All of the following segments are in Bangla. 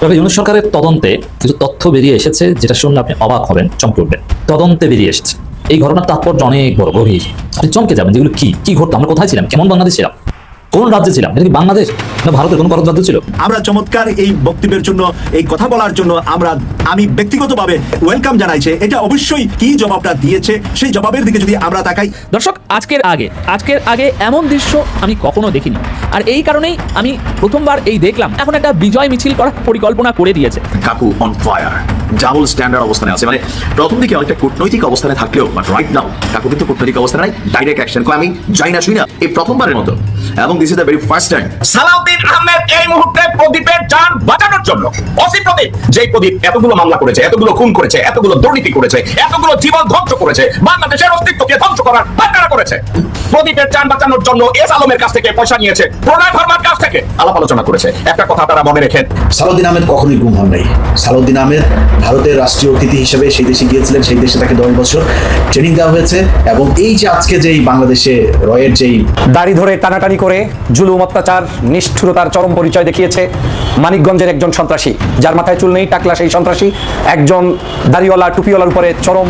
তবে ইউনুস সরকারের তদন্তে কিছু তথ্য বেরিয়ে এসেছে যেটা শুনলে আপনি অবাক হবেন, চমকে উঠবেন। তদন্তে বেরিয়ে এসেছে। এই ঘটনার তাৎপর্য অনেক বড়, গভীর। আপনি চমকে যাবেন যেগুলো কি? কি ঘটতো আমরা কোথায় ছিলাম? কেমন বাংলাদেশ ছিলাম? কোন রাজ্যে ছিলাম? এটা কি বাংলাদেশ না ভারতের কোনো ভারত রাজ্য ছিল? আমরা চমৎকার এই বক্তব্যের জন্য এই কথা বলার জন্য আমরা আমি ব্যক্তিগতভাবে ওয়েলকাম জানাইছে। এটা অবশ্যই কি জবাবটা দিয়েছে সেই জবাবের দিকে যদি আমরা তাকাই। দর্শক আজকের আগে আজকের আগে এমন দৃশ্য আমি কখনো দেখিনি। আর এই কারণেই আমি প্রথমবার এই দেখলাম। এখন একটা বিজয় মিছিল করার পরিকল্পনা করে দিয়েছে। কাকু অন ফায়ার ডাবল স্ট্যান্ডার্ড অবস্থানে আছে। মানে প্রথম দিকে অনেকটা কূটনৈতিক অবস্থানে থাকলেও বাট রাইট নাও কাকু কিন্তু কূটনৈতিক অবস্থানে নাই ডাইরেক্ট অ্যাকশন কো আমি যাই না শুই না। এই প্রথমবারের মতো এবং this is the very first time Salauddin Ahmed এই মুহূর্তে প্রদীপের যান বাঁচানোর জন্য অসি প্রদীপ যেই প্রদীপ এতগুলো মামলা করেছে এতগুলো খুন করেছে এতগুলো দুর্নীতি করেছে এতগুলো জীবন ধ্বংস করেছে বাংলাদেশের অস্তিত্বকে ধ্বংস করার পায়তারা করেছে। প্রদীপের যান বাঁচানোর জন্য এস আলমের কাছ থেকে পয়সা নিয়েছে প্রণয় ভার্মার কাছ থেকে আলাপ আলোচনা করেছে। একটা কথা তারা মনে রেখেন। সালাউদ্দিন আহমেদ কখনোই গুম হন নাই। সালাউদ্দিন আহমেদ ভারতের রাষ্ট্রীয় অতিথি হিসেবে সেই দেশে গিয়েছিলেন সেই দেশে তাকে দশ বছর ট্রেনিং দেওয়া হয়েছে। এবং এই যে আজকে যেই বাংলাদেশে রয়ের যেই দাড়ি ধরে টানাটানি করে জুলুম অত্যাচার নিষ্ঠুরতার চরম পরিচয় দেখিয়েছে মানিকগঞ্জের একজন সন্ত্রাসী। যার মাথায় চুল নেই টাকলা সেই সন্ত্রাসী। একজন দাড়িওয়ালা টুপিওয়ালার উপরে চরম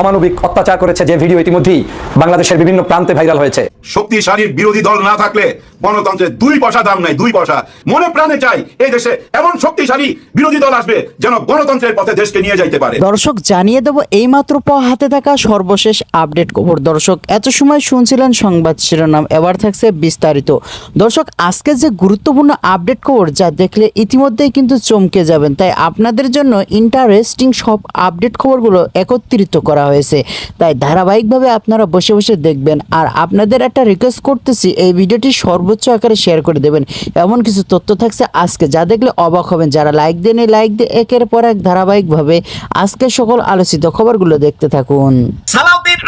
অমানবিক অত্যাচার করেছে যে ভিডিও ইতিমধ্যেই বাংলাদেশের বিভিন্ন প্রান্তে ভাইরাল হয়েছে। শক্তিশালী বিরোধী দল না থাকলে গণতন্ত্রের দুই পয়সা দাম নাই দুই পয়সা। মনে প্রাণে চাই এই দেশে এমন শক্তিশালী বিরোধী দল আসবে যেন গণতন্ত্রের পথে দেশকে নিয়ে যাইতে পারে। দর্শক জানিয়ে দেব এইমাত্র পাওয়া হাতে থাকা সর্বশেষ আপডেট খবর। দর্শক এত সময় শুনছিলেন সংবাদ শিরোনাম এবার থাকছে বিস্তারিত দর্শক, আজকে যে গুরুত্বপূর্ণ আপডেট খবর যা দেখলে ইতিমধ্যেই কিন্তু চমকে যাবেন, তাই আপনাদের জন্য ইন্টারেস্টিং সব আপডেট খবরগুলো একত্রিত করা হয়েছে। তাই ধারাবাহিকভাবে আপনারা বসে বসে দেখবেন, আর আপনাদের একটা রিকোয়েস্ট করতেছি, এই ভিডিওটি সর্বোচ্চ আকারে শেয়ার করে দেবেন। এমন কিছু তথ্য থাকছে আজকে, যা দেখলে অবাক হবেন। যারা লাইক দেন লাইক দিয়ে, একের পর এক ধারাবাহিকভাবে আজকে সকল আলোচিত খবরগুলো দেখতে থাকুন। সালাউদ্দিন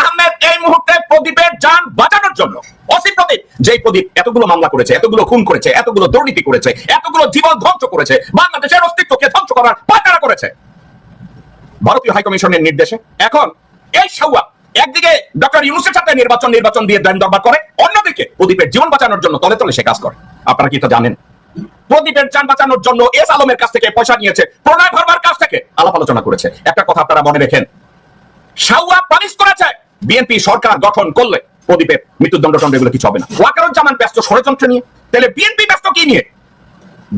মুহূর্তে প্রদীপের যান বাঁচানোর জন্য। অসি প্রদীপ, যেই প্রদীপ এতগুলো মামলা করেছে, এতগুলো খুন করেছে, এতগুলো দুর্নীতি করেছে, এতগুলো জীবন ধ্বংস করেছে, বাংলাদেশের অস্তিত্বকে ধ্বংস করার পায়তারা করেছে। ভারতীয় হাইকমিশনের নির্দেশে এখন এই সাউয়া একদিকে ডক্টর ইউনুসের সাথে নির্বাচন নির্বাচন দিয়ে দেন দরবার করে, অন্যদিকে প্রদীপের জীবন বাঁচানোর জন্য তলে তলে সে কাজ করে। আপনারা কি তো জানেন? প্রদীপের যান বাঁচানোর জন্য এস আলমের কাছ থেকে পয়সা নিয়েছে, প্রণয় ভার্মার কাছ থেকে আলাপ আলোচনা করেছে। একটা কথা আপনারা মনে রেখেন। সাউয়া পানিশ করেছে। বিএনপি সরকার গঠন করলে প্রদীপের মৃত্যুদণ্ড টন্ড এগুলো কিছু হবে না। ওয়াকারুজ্জামান ব্যস্ত ষড়যন্ত্র নিয়ে, তাহলে বিএনপি ব্যস্ত কি নিয়ে?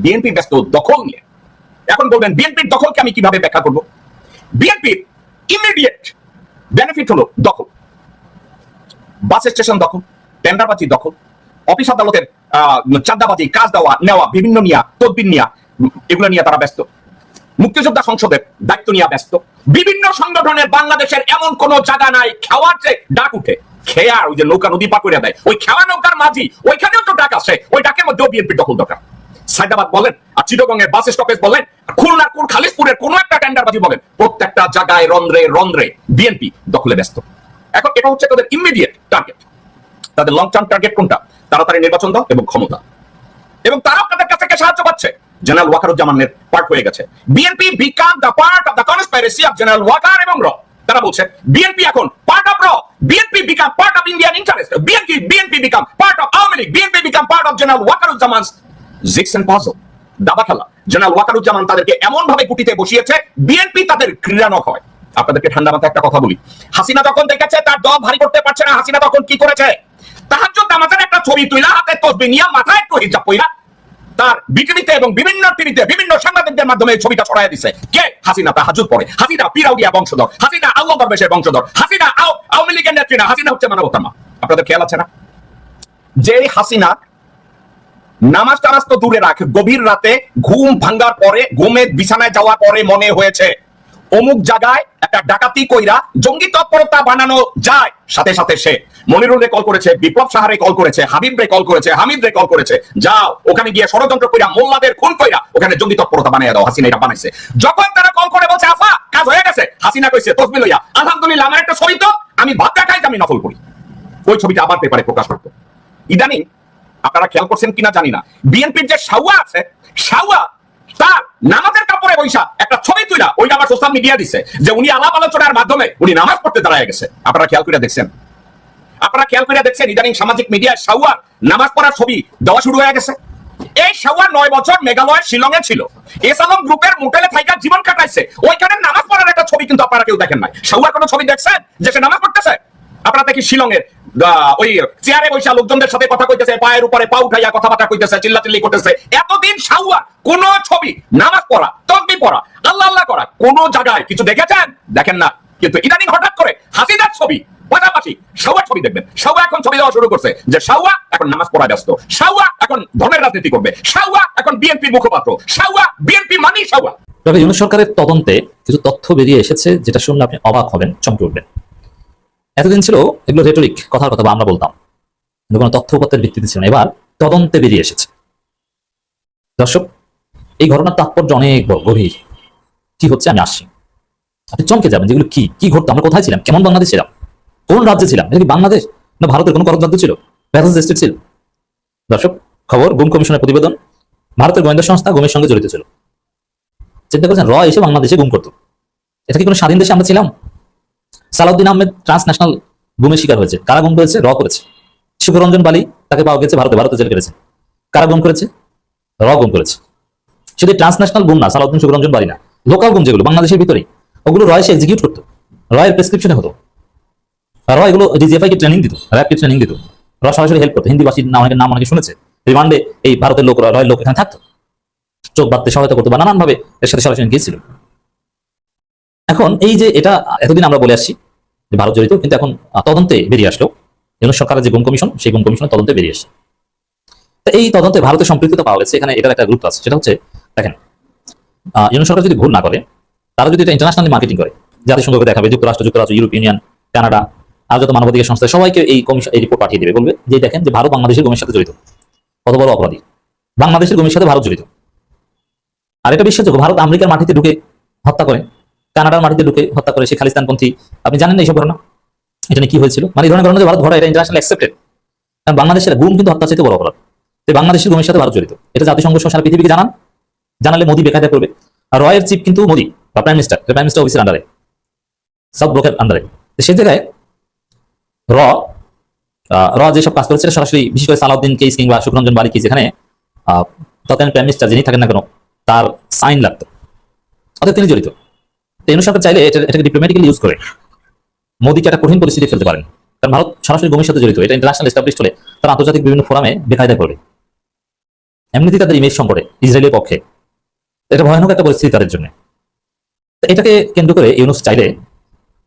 বিএনপি ব্যস্ত দখল নিয়ে। এখন বলবেন, বিএনপির দখলকে আমি কীভাবে ব্যাখ্যা করব? বিএনপির ইমিডিয়েট বেনিফিট হলো দখল। বাস স্টেশন দখল, টেন্ডারবাজি দখল, অফিস আদালতের চাঁদাবাজি, কাজ দেওয়া, নেওয়া, বিভিন্ন নিয়া, তদবির নিয়া, এগুলো নিয়ে তারা ব্যস্ত। মুক্তিযোদ্ধা সংসদের দায়িত্ব নিয়ে ব্যস্ত। বিভিন্ন সংগঠনের বাংলাদেশের এমন কোন জায়গা নাই, খাওয়ার যে ডাক উঠে, খেয়ার, ওই যে নৌকা নদী পার করে দেয়। ওই খেওয়া নৌকার মাঝি, ওইখানেও তো ডাক আসে, ওই ডাকের মধ্যেও বিএনপির দখল দরকার। সাইদাবাদ বলেন, আর চিটগঙ্গের বাস স্টপেজ বলেন খুলনার কোন খালিশপুরের কোন একটা টেন্ডারবাজি বলেন, প্রত্যেকটা জায়গায় রন্ধ্রে রন্ধ্রে বিএনপি দখলে ব্যস্ত। এখন এটা হচ্ছে তাদের ইমিডিয়েট টার্গেট তাদের লং টার্ম টার্গেট কোনটা? তাড়াতাড়ি নির্বাচন দাও এবং ক্ষমতা। এবং তারা আপনাদের কাছ সাহায্য পাচ্ছে? জেনারেল পার্ট হয়ে গেছে। BNP become the part of the conspiracy of general Waker এবং র তারা বলছে বিএনপি এখন পার্ট অফ র BNP become part of Indian interest BNP BNP become part of Awami League BNP become part of general jigsaw puzzle দাবা খেলা। জেনারেল তাদেরকে এমন ভাবে গুটিতে বসিয়েছে বিএনপি তাদের ক্রীড়ানক হয়। আপনাদেরকে ঠান্ডা মাথায় একটা কথা বলি। হাসিনা যখন দেখেছে, তার দল ভারী করতে পারছে না, হাসিনা তখন কি করেছে? তাহাজ্জুদ নামাজের একটা ছবি তুইলা হাতে, তসবি নিয়ে মাথায় একটু হিজাব পইরা তার বিক্রিতে এবং বিভিন্ন টিভিতে বিভিন্ন সাংবাদিকদের মাধ্যমে এই ছবিটা ছড়াই দিছে। কে? হাসিনা তাহাজুদ পড়ে হাসিনা পিরাউদিয়া বংশধর। হাসিনা আউয়া দরবেশের বংশধর হাসিনা আও আওয়ামী লীগের নেত্রী না, হাসিনা হচ্ছে মানবতার মা আপনাদের খেয়াল আছে না? যে হাসিনা নামাজ টামাজ তো দূরে রাখ, গভীর রাতে ঘুম ভাঙ্গার পরে, ঘুমে বিছানায় যাওয়ার পরে মনে হয়েছে অমুক জায়গায় একটা ডাকাতি কইরা জঙ্গি তৎপরতা বানানো যায়। সাথে সাথে সে মনিরুল রে কল করেছে, বিপ্লব সাহারে কল করেছে হাবিব রে কল করেছে হামিদ রে কল করেছে। যাও, ওখানে গিয়ে ষড়যন্ত্র কইরা, মোল্লাদের খুন কইরা ওখানে জঙ্গি তৎপরতা বানিয়ে দাও, হাসিনা এটা বানাইছে। যখন তারা কল করে বলছে, আফা, কাজ হয়ে গেছে। হাসিনা কইছে তসবি লইয়া, আলহামদুলিল্লাহ, আমার একটা ছবি তো, আমি ভাত দেখাই যে আমি নকল করি। ওই ছবিটা আবার পেপারে প্রকাশ করতো ইদানিং আপনারা খেয়াল করছেন কিনা জানি না। বিএনপির যে সাউয়া আছে সাউয়া তার নামাজের কাপড়ে বৈশা একটা ছবি তুইলা ওইটা সোশ্যাল মিডিয়া দিছে যে উনি আলাপ আলোচনার মাধ্যমে উনি নামাজ পড়তে দাঁড়ায় গেছে। আপনারা খেয়াল করে দেখছেন? আপনারা খেয়াল করে দেখছেন ইদানিং সামাজিক মিডিয়ায় সাউয়ার নামাজ পড়ার ছবি দেওয়া শুরু হয়ে গেছে। এই সাওয়া নয় বছর মেঘালয়ের শিলংয়ে ছিল। এসালম গ্রুপের মোটেলে থাইকা জীবন কাটাইছে। ওইখানে নামাজ পড়ার একটা ছবি কিন্তু আপনারা কেউ দেখেন নাই। সাওয়ার কোনো ছবি দেখছেন যে সে নামাজ পড়তেছে? আপনারা দেখি শিলং আহ, ওই চেয়ারে বৈশা লোকজনদের সাথে কথা কইতেছে, পায়ের উপরে পা উঠাইয়া কথাবার্তা কইতেছে করতেছে। এতদিন সাউয়া কোন ছবি, নামাজ পড়া তকবি পড়া, আল্লাহ আল্লাহ করা, কোন জায়গায় কিছু দেখেছেন? দেখেন না। কিন্তু ইদানিং হঠাৎ করে হাসিনার ছবি, পাশাপাশি ছবি দেখবেন। সাউয়া এখন ছবি দেওয়া শুরু করছে যে সাউয়া এখন নামাজ পড়া ব্যস্ত। সাউয়া এখন ধর্মের রাজনীতি করবে। সাউয়া এখন বিএনপি মুখপাত্র। সাউয়া বিএনপি মানি সাউয়া তবে সরকারের তদন্তে কিছু তথ্য বেরিয়ে এসেছে, যেটা শুনলে আপনি অবাক হবেন, চমকে উঠবেন। এতদিন ছিল এগুলো রেটরিক কথার কথা আমরা বলতাম। কিন্তু কোনো তথ্য উপাত্তের ভিত্তিতে ছিল না। এবার তদন্তে বেরিয়ে এসেছে। দর্শক, এই ঘটনার তাৎপর্য অনেক বড়, গভীর। কি হচ্ছে আমি আসছি। আপনি চমকে যাবেন যেগুলো কি? কি ঘটতো আমরা কোথায় ছিলাম? কেমন বাংলাদেশ ছিলাম? কোন রাজ্যে ছিলাম? এটা কি বাংলাদেশ? না ভারতের কোনো করদ রাজ্য ছিল স্টেট ছিল? দর্শক, খবর, গুম কমিশনের প্রতিবেদন, ভারতের গোয়েন্দা সংস্থা গুমের সঙ্গে জড়িত ছিল। চিন্তা করছেন, র এসে বাংলাদেশে গুম করতো। এটা কি কোনো স্বাধীন দেশে আমরা ছিলাম? সালাউদ্দিন আহমেদ ট্রান্সন্যাশনাল গুমের শিকার হয়েছে। কারা গুম করেছে? র করেছে। সুখরঞ্জন বালি তাকে পাওয়া গেছে ভারতে। ভারতে জেল কেটেছে। কারা গুম করেছে? র গুম করেছে। শুধু ট্রান্সন্যাশনাল গুম না, সালাউদ্দিন সুখরঞ্জন বালি না, লোকাল গুম যেগুলো, বাংলাদেশের ভিতরেই, ওগুলো রয় সে এক্সিকিউট করতো। রয়ের প্রেসক্রিপশনে হতো। আর র এগুলো ডিজিএফআই কে ট্রেনিং দিত র্যাব কে ট্রেনিং দিত। র সরাসরি হেল্প করতো। হিন্দি ভাষীর নাম অনেকের নাম অনেকে শুনেছে। রিমান্ডে এই ভারতের লোক, রয়ের লোক এখানে থাকতো। চোখ বাঁধতে সহায়তা করতো বা নানানভাবে এর সাথে সরাসরি গিয়েছিল এখন এই যে এটা এতদিন আমরা বলে আসছি ভারত জড়িত কিন্তু এখন তদন্তে বেরিয়ে আসলো। ইউনুস সরকারের যে গুম কমিশন সেই গুম কমিশনের তদন্তে বেরিয়ে আসছে। এই তদন্তে ভারতের সম্পৃক্ততা পাওয়া গেছে এখানে এটার একটা গুরুত্ব আছে। সেটা হচ্ছে দেখেন আহ, সরকার যদি ভুল না করে তারা যদি এটা ইন্টারন্যাশনালি মার্কেটিং করে জাতিসংঘকে দেখাবে যুক্তরাষ্ট্র যুক্তরাষ্ট্র ইউরোপ ইউনিয়ন কানাডা আর যত মানবাধিকার সংস্থা সবাইকে এই কমিশন এই রিপোর্ট পাঠিয়ে দেবে। বলবে যে দেখেন যে ভারত বাংলাদেশের গুমের সাথে জড়িত। কত বড় অপরাধী। বাংলাদেশের গুমের সাথে ভারত জড়িত। আর এটা বিশ্বাসযোগ্য ভারত আমেরিকার মাটিতে ঢুকে হত্যা করে। কানাডার মাটিতে ঢুকে হত্যা করে সে খালিস্তানপন্থী। আপনি জানেন এইসব ঘটনা? এটা নিয়ে কি হয়েছিল? মানে এই ধরনের ঘটনা যে ভারত ঘটা এটা ইন্টারন্যাশনাল অ্যাকসেপ্টেড কারণ বাংলাদেশের গুম কিন্তু হত্যা চাইতে বড় অপরাধ। বাংলাদেশের গুমের সাথে ভারত জড়িত। এটা জাতিসংঘ সহ সারা পৃথিবীকে জানান। জানালে মোদী বেকায়দা করবে। আর রয়ের চিফ কিন্তু মোদী বা প্রাইম মিনিস্টার প্রাইম মিনিস্টার অফিসের আন্ডারে সাউথ ব্লকের আন্ডারে সেই জায়গায় র র যেসব কাজ করেছে সরাসরি বিশেষ করে সালাউদ্দিন কেস কিংবা সুখরঞ্জন বালি কেস আহ, তৎকালীন প্রাইম মিনিস্টার যিনি থাকেন না কেন তার সাইন লাগতো। অর্থাৎ তিনি জড়িত। তো ইউনুস সরকার চাইলে এটা- এটাকে ডিপ্লোম্যাটিক্যালি ইউজ করে মোদীকে একটা কঠিন পরিস্থিতি ফেলতে পারেন। কারণ ভারত সরাসরি গুমের সাথে জড়িত, এটা ইন্টারন্যাশনাল এস্টাবলিশ হলে তারা আন্তর্জাতিক বিভিন্ন ফোরামে বেকায়দা করবে এমনিতেই তাদের ইমেজ সংকটে ইসরায়েলের পক্ষে। এটা ভয়ানক একটা পরিস্থিতি তাদের জন্য। এটাকে কেন্দ্র করে ইউনুস চাইলে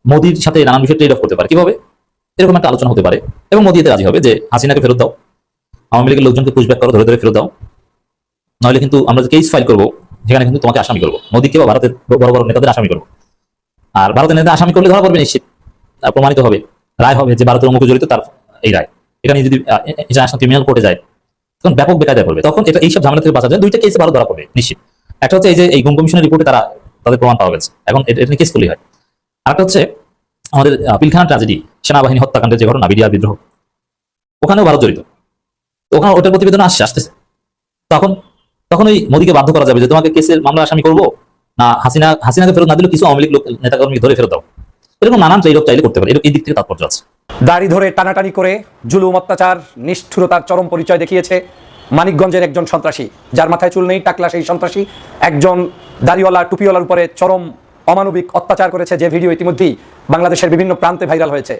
মোদির সাথে নানান বিষয়ে ট্রেড অফ করতে পারে। কীভাবে? এরকম একটা আলোচনা হতে পারে। এবং মোদি এতে রাজি হবে যে, হাসিনাকে ফেরত দাও। আওয়ামী লীগের লোকজনকে পুষব্যাক করো, ধরে ধরে ফেরত দাও। নইলে কিন্তু আমরা যে কেস ফাইল করব সেখানে কিন্তু তোমাকে আসামি করব। মোদীকে বা ভারতের বড় বড় নেতাদের আসামি করব। আর ভারতের নেতা আসামি করলে ধরা পড়বে নিশ্চিত। প্রমাণিত হবে, রায় হবে যে ভারতের অমুক জড়িত তার এই রায়। এখানে যদি ইন্টারন্যাশনাল ক্রিমিনাল কোর্টে যায়, তখন ব্যাপক বেকায়দা করবে তখন এটা, এইসব ঝামেলা থেকে বাঁচা যায়। দুইটা কেসে ভারত ধরা পড়বে, নিশ্চিত। একটা হচ্ছে এই যে এই গুম কমিশনের রিপোর্টে তারা তাদের প্রমাণ পাওয়া গেছে। এখন এটা কেস করলেই হয়। আরেকটা হচ্ছে আমাদের পিলখানা ট্রাজেডি সেনাবাহিনী হত্যাকাণ্ডের যে ঘটনা, বিডিআর বিদ্রোহ। ওখানেও ভারত জড়িত। ওখানে ওটার প্রতিবেদন আসছে, আসতেছে। তখন তখন ওই মোদীকে বাধ্য করা যাবে যে তোমাকে কেসের মামলা আসামি করব? না, হাসিনা, হাসিনাকে ফেরত না দিলে কিছু আওয়ামী লীগ লোক নেতাকর্মীকে ধরে ফেরত দাও। এরকম নানান ট্রেড চাইলে করতে পারে। এই দিক থেকে তাৎপর্য আছে। দাড়ি ধরে টানাটানি করে জুলুম অত্যাচার, নিষ্ঠুরতার চরম পরিচয় দেখিয়েছে মানিকগঞ্জের একজন সন্ত্রাসী। যার মাথায় চুল নেই, টাকলা সেই সন্ত্রাসী। একজন দাড়িওয়ালা, টুপিওয়ালার উপরে চরম অমানবিক অত্যাচার করেছে যে ভিডিও ইতিমধ্যেই বাংলাদেশের বিভিন্ন প্রান্তে ভাইরাল হয়েছে।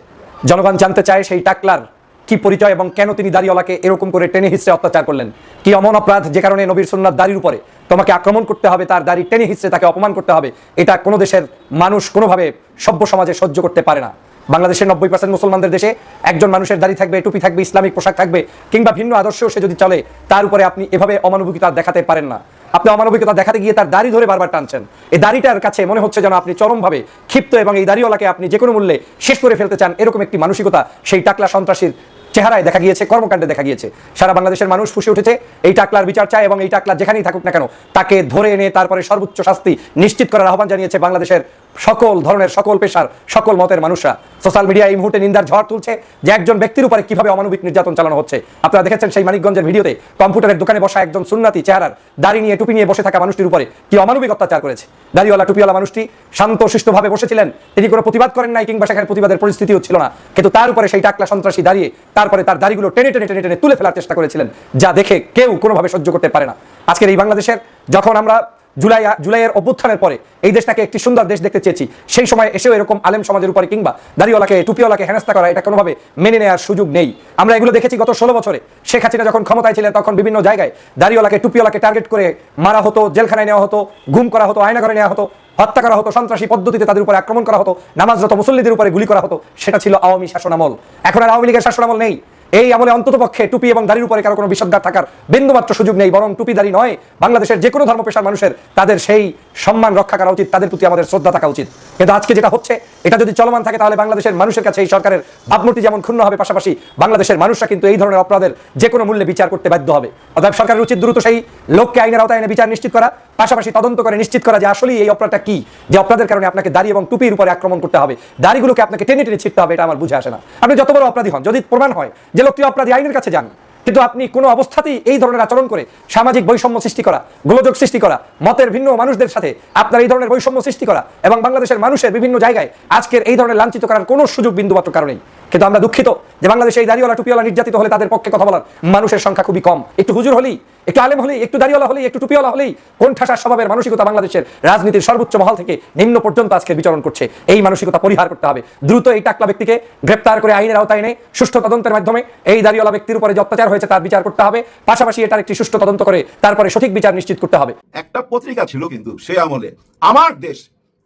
জনগণ জানতে চায় সেই টাকলার কি পরিচয় এবং কেন তিনি দাড়িওয়ালাকে এরকম করে টেনে হিসেবে অত্যাচার করলেন? কি অমন অপরাধ যে কারণে নবীর সুন্নাথ দাড়ির উপরে তোমাকে আক্রমণ করতে হবে, তার দাড়ি টেনে হিসেবে তাকে অপমান করতে হবে, এটা কোনো দেশের মানুষ কোনোভাবে সভ্য সমাজে সহ্য করতে পারে না। বাংলাদেশের নব্বই পার্সেন্ট মুসলমানদের দেশে একজন মানুষের দাড়ি থাকবে, টুপি থাকবে, ইসলামিক পোশাক থাকবে, কিংবা ভিন্ন আদর্শেও সে যদি চলে, তার উপরে আপনি এভাবে অমানবিকতা দেখাতে পারেন না। আপনি অমানবিকতা দেখাতে গিয়ে তার দাড়ি ধরে বারবার টানছেন। এই দাড়িটার কাছে মনে হচ্ছে যেন আপনি চরমভাবে ক্ষিপ্ত এবং এই দাড়িওয়ালাকে আপনি যে কোনো মূল্যে শেষ করে ফেলতে চান, এরকম একটি মানসিকতা, সেই টাকলা সন্ত্রাসীর চেহারায় দেখা গিয়েছে, কর্মকাণ্ডে দেখা গিয়েছে। সারা বাংলাদেশের মানুষ ফুসে উঠেছে, এই টাকলার বিচার চায় এবং এই টাকলা যেখানেই থাকুক না কেন, তাকে ধরে এনে তারপরে সর্বোচ্চ শাস্তি নিশ্চিত করার আহ্বান জানিয়েছে বাংলাদেশের সকল ধরনের, সকল পেশার, সকল মতের মানুষরা। সোশ্যাল মিডিয়া এই মুহূর্তে নিন্দার ঝড় তুলছে যে একজন ব্যক্তির উপরে কীভাবে অমানবিক নির্যাতন চালানো হচ্ছে। আপনারা দেখেছেন সেই মানিকগঞ্জের ভিডিওতে কম্পিউটারের দোকানে বসা একজন সুন্নাতি চেহারার দাড়ি নিয়ে, টুপি নিয়ে বসে থাকা মানুষটির উপরে কি অমানবিক অত্যাচার করেছে? দাড়িওয়ালা, টুপিওয়ালা মানুষটি শান্ত শিষ্টভাবে বসেছিলেন। তিনি কোনো প্রতিবাদ করেন নাই কিংবা সেখানে প্রতিবাদের পরিস্থিতিও ছিল না। কিন্তু তার উপরে সেই টাকলা সন্ত্রাসী দাঁড়িয়ে তারপরে তার দাড়িগুলো টেনে টেনে টেনে টেনে তুলে ফেলার চেষ্টা করেছিলেন, যা দেখে কেউ কোনোভাবে সহ্য করতে পারে না। আজকের এই বাংলাদেশের, যখন আমরা জুলাই, জুলাইয়ের অভ্যুত্থানের পরে এই দেশটাকে একটি সুন্দর দেশ দেখতে চেয়েছি। সেই সময় এসেও এরকম আলেম সমাজের উপরে কিংবা দাড়িওয়ালাকে, টুপিওয়ালাকে হেনস্থা করা এটা কোনোভাবে মেনে নেওয়ার সুযোগ নেই। আমরা এগুলো দেখেছি গত ষোলো বছরে। শেখ হাসিনা যখন ক্ষমতায় ছিলেন তখন বিভিন্ন জায়গায় দাড়িওয়ালাকে, টুপিওয়ালাকে টার্গেট করে মারা হতো, জেলখানায় নেওয়া হতো, গুম করা হতো আয়না করে নেওয়া হতো, হত্যা করা হতো, সন্ত্রাসী পদ্ধতিতে তাদের উপরে আক্রমণ করা হতো, নামাজরত মুসল্লিদের উপরে গুলি করা হতো, সেটা ছিল আওয়ামী শাসনামল। এখন আর আওয়ামী লীগের শাসনামল নেই। এই আমলে অন্তত পক্ষে টুপি এবং দাড়ির উপরে কারও কোনো বিষদ্গার থাকার বিন্দুমাত্র সুযোগ নেই, বরং টুপি দাড়ি নয়। বাংলাদেশের যে কোনো ধর্ম পেশার মানুষের তাদের সেই সম্মান রক্ষা করা উচিত, তাদের প্রতি আমাদের শ্রদ্ধা থাকা উচিত। কিন্তু আজকে যেটা হচ্ছে, এটা যদি চলমান থাকে, তাহলে বাংলাদেশের মানুষের কাছে এই সরকারের ভাবমূর্তি যেমন ক্ষুণ্ণ হবে পাশাপাশি বাংলাদেশের মানুষরা কিন্তু এই ধরনের অপরাধের যে কোনো মূল্যে বিচার করতে বাধ্য হবে। অতএব সরকারের উচিত দ্রুত সেই লোককে আইনের আওতায় এনে বিচার নিশ্চিত করা, পাশাপাশি তদন্ত করে নিশ্চিত করা যে আসলেই এই অপরাধটা কি, যে অপরাধের কারণে আপনাকে দাড়ি এবং টুপির উপরে আক্রমণ করতে হবে। দাড়িগুলোকে আপনাকে টেনে টেনে ছিটতে হবে, এটা আমার বুঝে আসে না। আপনি যত বড় অপরাধী হন, যদি প্রমাণ হয় যে লোকটি অপরাধী, আইনের কাছে যান। কিন্তু আপনি কোনো অবস্থাতেই এই ধরনের আচরণ করে সামাজিক বৈষম্য সৃষ্টি করা, গোলযোগ সৃষ্টি করা, মতের ভিন্ন মানুষদের সাথে আপনার এই ধরনের বৈষম্য সৃষ্টি করা এবং বাংলাদেশের মানুষের বিভিন্ন জায়গায় আজকের এই ধরনের লাঞ্ছিত করার কোনো সুযোগ বিন্দুমাত্র কারণেই কিন্তু আমরা দুঃখিত যে বাংলাদেশে এই দাড়িওয়ালা, টুপিওয়ালা নির্যাতিত হলে তাদের পক্ষে কথা বলার মানুষের সংখ্যা খুবই কম। একটু হুজুর হলেই, একটু আলেম হলেই, একটু দাড়িওয়ালা হলেই, একটু টুপিওয়ালা হলেই কোন ঠাসার স্বভাবের মানসিকতা বাংলাদেশের রাজনীতির সর্বোচ্চ মহল থেকে নিম্ন পর্যন্ত আজকে বিচরণ করছে। এই মানসিকতা পরিহার করতে হবে। দ্রুত এই টাকলা ব্যক্তিকে গ্রেপ্তার করে আইনের আওতায় এনে সুষ্ঠু তদন্তের মাধ্যমে এই দাড়িওয়ালা ব্যক্তির উপরে যে অত্যাচার হয়েছে তার বিচার করতে হবে। পাশাপাশি এটার একটি সুষ্ঠু তদন্ত করে তারপরে সঠিক বিচার নিশ্চিত করতে হবে। একটা পত্রিকা ছিল কিন্তু সে আমলে আমার দেশ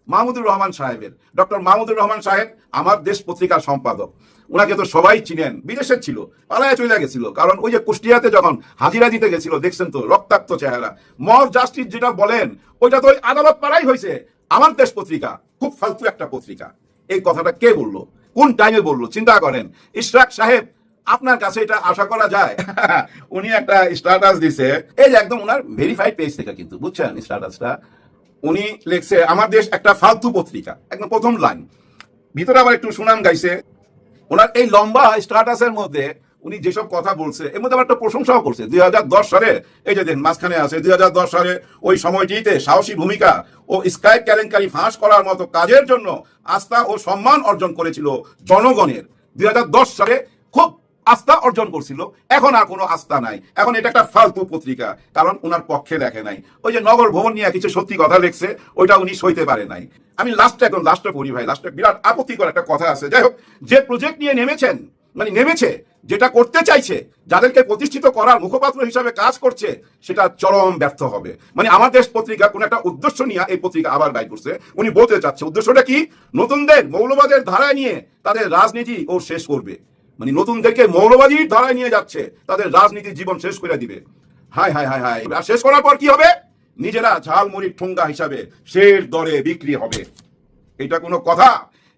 মাহমুদুর রহমান সাহেবের। ডক্টর মাহমুদুর রহমান সাহেব আমার দেশ পত্রিকার সম্পাদক। ওনাকে তো সবাই চিনেন, বিদেশের ছিল, পালায় চলে গেছিল। কারণ ওই যে কুষ্টিয়াতে যখন হাজিরা দিতে গেছিল, দেখছেন তো, রক্তাক্ত চেহারা। মর জাস্টিস যেটা বলেন, ওইটা তো ওই আদালত পাড়াই হয়েছে। আমার দেশ পত্রিকা, খুব ফালতু একটা পত্রিকা। এই কথাটা কে বলল? কোন টাইমে বলল? চিন্তা করেন, ইশরাক সাহেব আপনার কাছে এটা আশা করা যায়। উনি একটা স্ট্যাটাস দিছে। এই যে একদম ওনার ভেরিফাইড পেজ থেকে কিন্তু বুঝছেন স্ট্যাটাসটা উনি লিখছে আমার দেশ একটা ফালতু পত্রিকা। একদম প্রথম লাইন ভিতরে আবার একটু সুনাম গাইছে। ওনার এই লম্বা স্ট্যাটাসের মধ্যে উনি যেসব কথা বলছে এর মধ্যে আবার একটা প্রশংসাও করছে। দুই হাজার দশ সালে এই যে দেখেন মাঝখানে আছে দুই হাজার দশ সালে ওই সময়টিতে সাহসী ভূমিকা ও স্কাইপ কেলেঙ্কারি ফাঁস করার মতো কাজের জন্য আস্থা ও সম্মান অর্জন করেছিল জনগণের। দুই হাজার দশ সালে খুব আস্থা অর্জন করছিল। এখন আর কোনো আস্থা নাই। এখন এটা একটা ফালতু পত্রিকা, কারণ ওনার পক্ষে দেখে নাই। ওই যে নগর ভবন নিয়ে কিছু সত্যি কথা লিখছে, ওইটা উনি সইতে পারে নাই। আমি লাস্টে এখন লাস্টে পড়ি ভাই লাস্টে বিরাট আপত্তিকর একটা কথা আছে। যাই হোক, যে প্রজেক্ট নিয়ে নেমেছেন মানে নেমেছে, যেটা করতে চাইছে, যাদেরকে প্রতিষ্ঠিত করার মুখপাত্র হিসাবে কাজ করছে, সেটা চরম ব্যর্থ হবে। মানে আমার দেশ পত্রিকা কোন একটা উদ্দেশ্য নিয়ে এই পত্রিকা আবার ব্যয় করছে। উনি বলতে চাচ্ছে, উদ্দেশ্যটা কি? নতুনদের মৌলবাদের ধারায় নিয়ে তাদের রাজনীতি ও শেষ করবে। মানে নতুনদেরকে মৌলবাদীর ধারায় নিয়ে যাচ্ছে, তাদের রাজনীতির জীবন শেষ করে দিবে। হাই হাই হাই হাই আর শেষ করার পর কি হবে? নিজেরা ঝালমুড়ির ঠোঙ্গা হিসাবে শের দরে বিক্রি হবে। এটা কোনো কথা?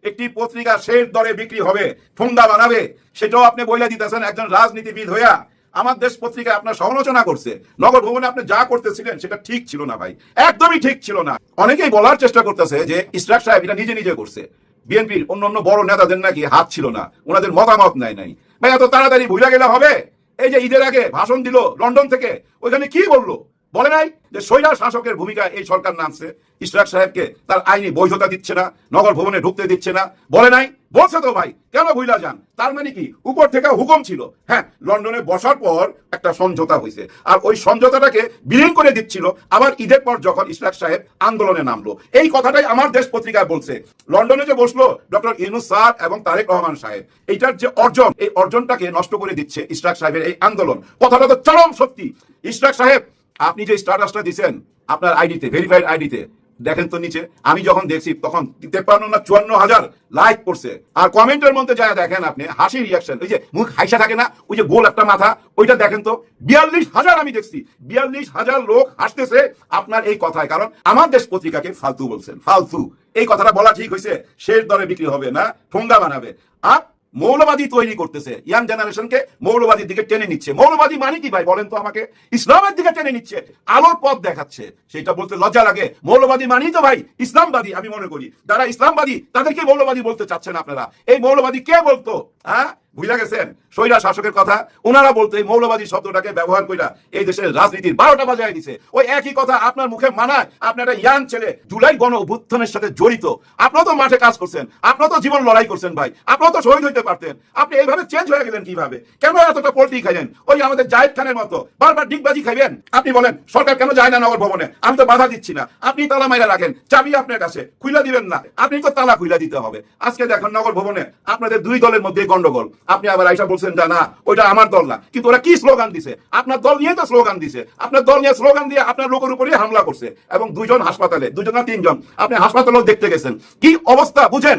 একটি পত্রিকা শের দরে বিক্রি হবে, ঠোঙ্গা বানাবে। সেটাও আপনি বইলে দিতেছেন একজন রাজনীতিবিদ হইয়া। আমার দেশ পত্রিকায় আপনার সমালোচনা করছে। নগর ভবনে আপনি যা করতেছিলেন, সেটা ঠিক ছিল না ভাই। একদমই ঠিক ছিল না। অনেকেই বলার চেষ্টা করতেছে যে ইসরাক সাহেব এটা নিজে নিজে করছে। বিএনপির অন্য অন্য বড় নেতাদের নাকি হাত ছিল না, ওনাদের মতামত নাই নাই। ভাই এত তাড়াতাড়ি ভুলে গেলে হবে? এই যে ঈদের আগে ভাষণ দিল লন্ডন থেকে, ওইখানে কি বলল? বলে নাই যে সৈরা শাসকের ভূমিকা এই সরকার নামছে। ইশরাক সাহেবকে তার আইনি বৈধতা দিচ্ছে না, নগর ভবনে ঢুকতে দিচ্ছে না। বলে নাই, বলছে তো ভাই, কেন ভুইলা যান? তার মানে কি? উপর থেকে হুকুম ছিল। হ্যাঁ লন্ডনে বসার পর একটা সমঝোতা হয়েছে আর ওই সমঝোতাটাকে বিলীন করে দিচ্ছিল। আবার ঈদের পর যখন ইশরাক সাহেব আন্দোলনে নামলো। এই কথাটাই আমার দেশ পত্রিকায় বলছে। লন্ডনে যে বসল ডক্টর ইউনুস স্যার এবং তারেক রহমান সাহেব, এইটার যে অর্জন, এই অর্জনটাকে নষ্ট করে দিচ্ছে ইশরাক সাহেবের এই আন্দোলন। কথাটা তো চরম সত্যি। ইশরাক সাহেব আপনি যে স্ট্যাটাসটা দিছেন, আপনার আইডিতে ভেরিফাইড আইডিতে দেখেন তো নিচে, আমি যখন দেখছি, তখন তেপ্পান্ন না চুয়ান্ন হাজার লাইক করছে। আর কমেন্টের মধ্যে যা দেখেন আপনি হাসি রিয়াকশন ওই যে মুখ হাইসা থাকে না, ওই যে গোল একটা মাথা, ওইটা দেখেন তো, বিয়াল্লিশ হাজার আমি দেখছি, বিয়াল্লিশ হাজার লোক হাসতেছে আপনার এই কথায়। কারণ আমার দেশ পত্রিকাকে ফালতু বলছেন, ফালতু। এই কথাটা বলা ঠিক হয়েছে শেষ দরে বিক্রি হবে না, ঠোঙ্গা বানাবে। আর মৌলবাদী তৈরি করতেছে। ইয়াং জেনারেশনকে মৌলবাদীর দিকে টেনে নিচ্ছে। মৌলবাদী মানে কি ভাই বলেন তো আমাকে? ইসলামের দিকে টেনে নিচ্ছে, আলোর পথ দেখাচ্ছে। সেটা বলতে লজ্জা লাগে। মৌলবাদী মানেই তো ভাই ইসলামবাদী, আমি মনে করি। যারা ইসলামবাদী, তাদেরকে মৌলবাদী বলতে চাচ্ছেন আপনারা। এই মৌলবাদী কে বলতো? হ্যাঁ? বুঝা গেছেন? সৈরা শাসকের কথা ওনারা বলতে মৌলবাদী শব্দটাকে ব্যবহার কইরা এই দেশের রাজনীতির বারোটা বাজায় দিছে। ওই একই কথা আপনার মুখে মানায় আপনার একটা ইয়াং ছেলে, জুলাই গণ অভ্যুত্থানের সাথে জড়িত। আপনারা তো মাঠে কাজ করছেন আপনারা তো জীবন লড়াই করছেন ভাই আপনারা তো শহীদ হইতে পারতেন। আপনি এইভাবে চেঞ্জ হয়ে গেলেন কীভাবে? কেন এতটা পোল্ট্রি খাইলেন? ওই আমাদের জাহেদ খানের মতো, বারবার ডিগবাজি খাইবেন? আপনি বলেন, সরকার কেন যায় না নগর ভবনে? আমি তো বাধা দিচ্ছি না। আপনি তালা মাইরা রাখেন, চাবি আপনার কাছে, খুইলা দিবেন না। আপনি তো তালা খুইলা দিতে হবে। আজকে দেখেন নগর ভবনে আপনাদের দুই দলের মধ্যে গন্ডগোল। আপনি আবার আইসা বলছেন যে না, ওইটা আমার দল না। কিন্তু ওরা কি স্লোগান দিছে? আপনার দল নিয়ে তো স্লোগান দিছে। আপনার দল নিয়ে স্লোগান দিয়ে আপনার লোকের উপরে হামলা করছে এবং দুইজন হাসপাতালে দুজন না তিনজন, আপনি হাসপাতালেও দেখতে গেছেন। কি অবস্থা, বুঝেন?